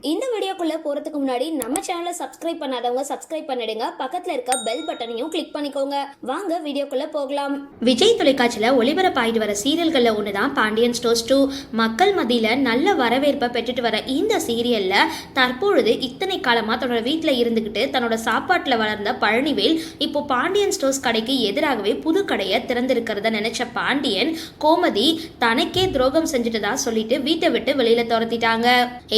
இந்த வீடியோக்குள்ளே போறதுக்கு முன்னாடி நம்ம சேனலை சப்ஸ்கிரைப் பண்ணாதவங்க சப்ஸ்கிரைப் பண்ணிடுங்க. பக்கத்தில் இருக்க பெல் பட்டனையும் கிளிக் பண்ணிக்கோங்க. வாங்க வீடியோக்குள்ளே போகலாம். விஜய் தொலைக்காட்சியில் ஒளிபரப்பாயிட்டு வர சீரியல்களில் ஒன்று தான் பாண்டியன் ஸ்டோர்ஸ் டூ மக்கள் மதியில் நல்ல வரவேற்பை பெற்றுட்டு வர இந்த சீரியலில் தற்பொழுது இத்தனை காலமாக தன்னோட வீட்டில் இருந்துக்கிட்டு தன்னோட சாப்பாட்டில் வளர்ந்த பழனிவேல் இப்போ பாண்டியன் ஸ்டோர்ஸ் கடைக்கு எதிராகவே புது கடையை திறந்திருக்கிறத நினைச்ச பாண்டியன் கோமதி தனக்கே துரோகம் செஞ்சுட்டதா சொல்லிட்டு வீட்டை விட்டு வெளியில் துரத்திட்டாங்க.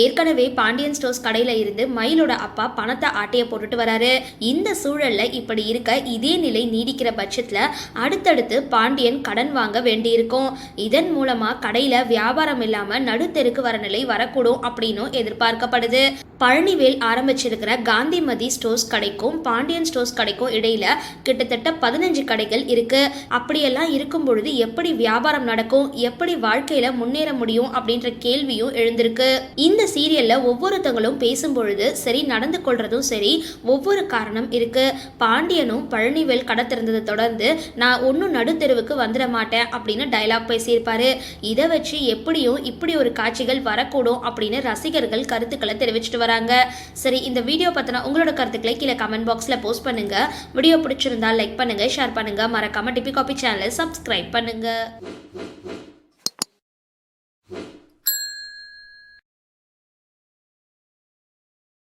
ஏற்கனவே பாண்டியன் ஸ்டோர்ஸ் கடையில இருந்து மயிலோட அப்பா பணத்தை ஆட்டைய போட்டுட்டு வராரு. இந்த சூழல்ல இப்படி இருக்க இதே நிலை நீடிக்கிற பட்சத்துல அடுத்தடுத்து பாண்டியன் கடன் வாங்க வேண்டியிருக்கும். இதன் மூலமா கடையில வியாபாரம் இல்லாம நடுத்தெருக்கு வர நிலை வரக்கூடும் அப்படின்னும் எதிர்பார்க்கப்படுது. பழனிவேல் ஆரம்பிச்சிருக்கிற காந்திமதி ஸ்டோர்ஸ் கடைக்கும் பாண்டியன் ஸ்டோர்ஸ் கடைக்கும் இடையில கிட்டத்தட்ட பதினஞ்சு கடைகள் இருக்கு. அப்படியெல்லாம் இருக்கும் பொழுது எப்படி வியாபாரம் நடக்கும்? எப்படி வாழ்க்கையில முன்னேற முடியும்? அப்படின்ற கேள்வியும் எழுந்திருக்கு. இந்த சீரியல்ல ஒவ்வொருத்தங்களும் பேசும் பொழுது சரி நடந்து கொள்றதும் சரி ஒவ்வொரு காரணம் இருக்கு. பாண்டியனும் பழனிவேல் கடை திறந்ததை தொடர்ந்து நான் ஒன்றும் நடுத்தெருவுக்கு வந்துட மாட்டேன் அப்படின்னு டைலாக் பேசியிருப்பாரு. இதை வச்சு எப்படியும் இப்படி ஒரு காட்சிகள் வரக்கூடும் அப்படின்னு ரசிகர்கள் கருத்துக்களை தெரிவிச்சிட்டு வராங்க. சரி இந்த வீடியோ பத்தின உங்களோட கருத்துக்களை கீழே கமெண்ட் பாக்ஸ்ல போஸ்ட் பண்ணுங்க. வீடியோ பிடிச்சிருந்தா லைக் பண்ணுங்க ஷேர் பண்ணுங்க. மறக்காம டிபி காபி சேனலை சப்ஸ்கிரைப் பண்ணுங்க.